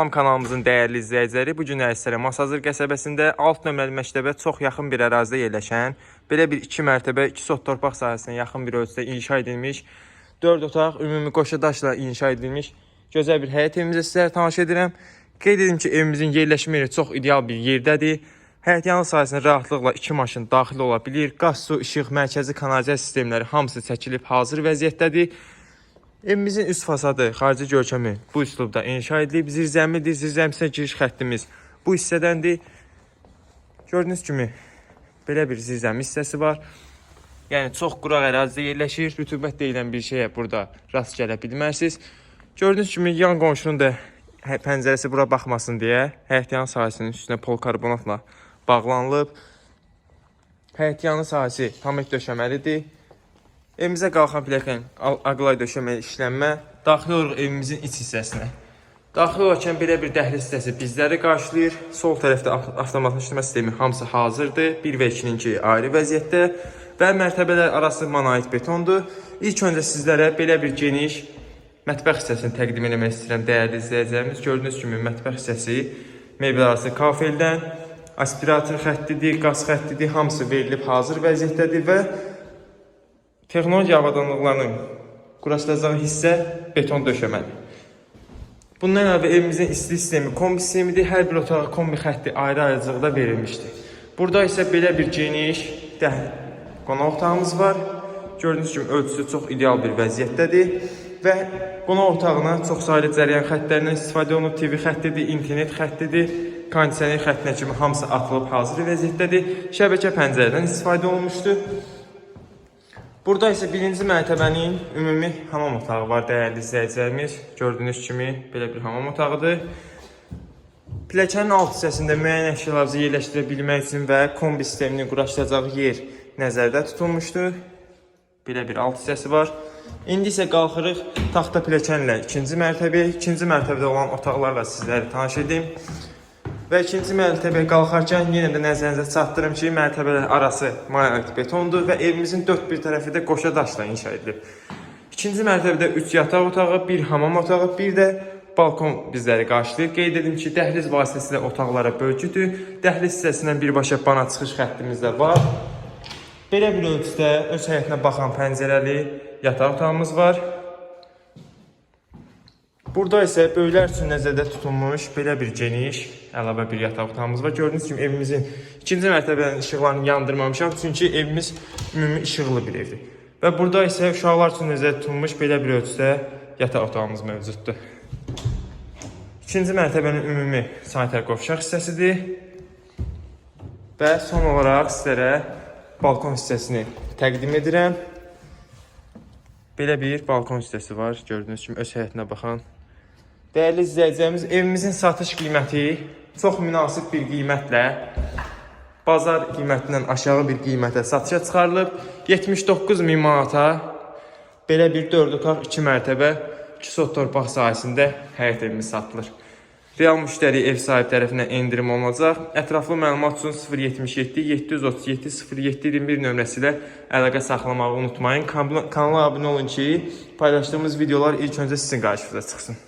Salam kanalımızın dəyərli izləyiciləri, bu gün Əysərə Masazır qəsəbəsində alt nömrəli məktəbə çox yaxın bir ərazidə yerləşən, belə bir 2 mərtəbə, 2 sot torpaq sahəsinə yaxın bir ölçüdə inşa edilmiş, 4 otaq, ümumi qoşa daşla inşa edilmiş gözəl bir həyət evimizə sizlərə tanış edirəm. Qeyd edim ki, evimizin yerləşmə yeri çox ideal bir yerdədir. Həyət yanı sahəsinə rahatlıqla 2 maşın daxil ola bilir. Qaz, su, işıq, mərkəzi kanalizasiya sistemləri hamısı çəkilib hazır vəziyyətdədir. Evimizin üst fasadı, xarici görkəmi bu üslubda inşa edilib. Zirzəmidir, zirzəmisə giriş xəttimiz bu hissədəndir. Gördüyünüz kimi belə bir zirzəmi hissəsi var. Yəni çox quraq ərazidə yerləşir. Rütubət deyilən bir şeyə burada rast gələ bilmərsiniz. Gördüyünüz kimi yan qonşunun da pəncərəsi bura baxmasın deyə həyət yanı sahəsinin üstünə polkarbonatla bağlanılıb. Həyət yanı sahəsi pamet döşəməlidir. Evimizə qalxan pilləkən aqlay döşəmə işlənmə. Daxil oluruq evimizin iç hissəsinə. Daxil olarkən belə bir dəhliz hissəsi bizləri qarşılayır. Sol tərəfdə av- avtomatlaşdırma sistemi hamısı hazırdır. 1 və 2-ninki ayrı vəziyyətdə və mərtəbələr arası monolit betondur. İlk öncə sizlərə belə bir geniş mətbəx hissəsini təqdim etmək istəyirəm dəyərli izləyicilərimiz. Gördüyünüz kimi mətbəx hissəsi mebel arası kafeldən aspirator xəttidir, qaz xəttidir, hamısı verilib hazır vəziyyətdədir və texnologiya avadanlıqlarının quraşdıracağı hissə beton döşəməli. Bundan əlavə evimizin isti sistemi kombi sistemidir. Hər bir otağa kombi xətti ayrı-ayrıcılıqda verilmişdir. Burada isə belə bir geniş qonaq otağımız var. Gördüyünüz kimi ölçüsü çox ideal bir vəziyyətdədir və qonaq otağına çox saylı cəryan xəttlərindən istifadə olunub. TV xəttidir, internet xəttidir, kondisioner xəttinə kimi hamısı atılıb hazır vəziyyətdədir. Şəbəkə pəncərədən istifadə olunmuşdur. Burada isə birinci mərtəbənin ümumi hamam otağı var dəyərli izləyicilərimiz. Gördüyünüz kimi belə bir hamam otağıdır. Pilləkənin alt hissəsində müəyyən əşyalarınızı yerləşdirə bilmək üçün və kombi sistemini quraşdıracağı yer nəzərdə tutulmuşdur. Belə bir alt hissəsi var. İndi isə qalxırıq taxta pilləkənlə ikinci mərtəbəyə. İkinci mərtəbədə olan otaqlarla sizləri tanış edim. Və ikinci mərtəbəyə qalxarkən yenə də nəzərinizə çatdırım ki, mərtəbələr arası monolit betondur və evimizin dörd bir tərəfi də qoşa daşla inşa edilib. İkinci mərtəbədə 3 yataq otağı, bir hamam otağı, bir də balkon bizləri qarşılayır. Qeyd edim ki, dəhliz vasitəsilə otaqlara bölgüdür. Dəhliz hissəsindən birbaşa bana çıxış xəttimiz də var. Belə bir ölçüdə öz həyətinə baxan pəncərəli yataq otağımız var. Burada isə böyüklər üçün nəzərdə tutulmuş belə bir geniş əlavə bir yataq otağımız var. Gördüyünüz kimi evimizin ikinci mərtəbənin işıqlarını yandırmamışam, çünki evimiz ümumi işıqlı bir evdir. Və burada isə uşaqlar üçün nəzərdə tutulmuş belə bir ölçüdə yataq otağımız mövcuddur. İkinci mərtəbənin ümumi sanitar qovşaq hissəsidir. Və son olaraq sizlərə balkon hissəsini təqdim edirəm. Belə bir balkon hissəsi var. Gördüyünüz kimi öz həyətinə baxan. Dəyərli izləyicilərimiz, evimizin satış qiyməti çox münasib bir qiymətlə bazar qiymətindən aşağı bir qiymətə satışa çıxarılıb. 79 min manata belə bir 4 otaq 2 mərtəbə 2 sot torpaq sahəsində həyət evimiz satılır. Real müştəri ev sahibi tərəfindən endirim olunacaq. Ətraflı məlumat üçün 077 737 0721 nömrəsi ilə əlaqə saxlamağı unutmayın. Kanala abunə olun ki, paylaşdığımız videolar ilk öncə sizin qarşınıza çıxsın.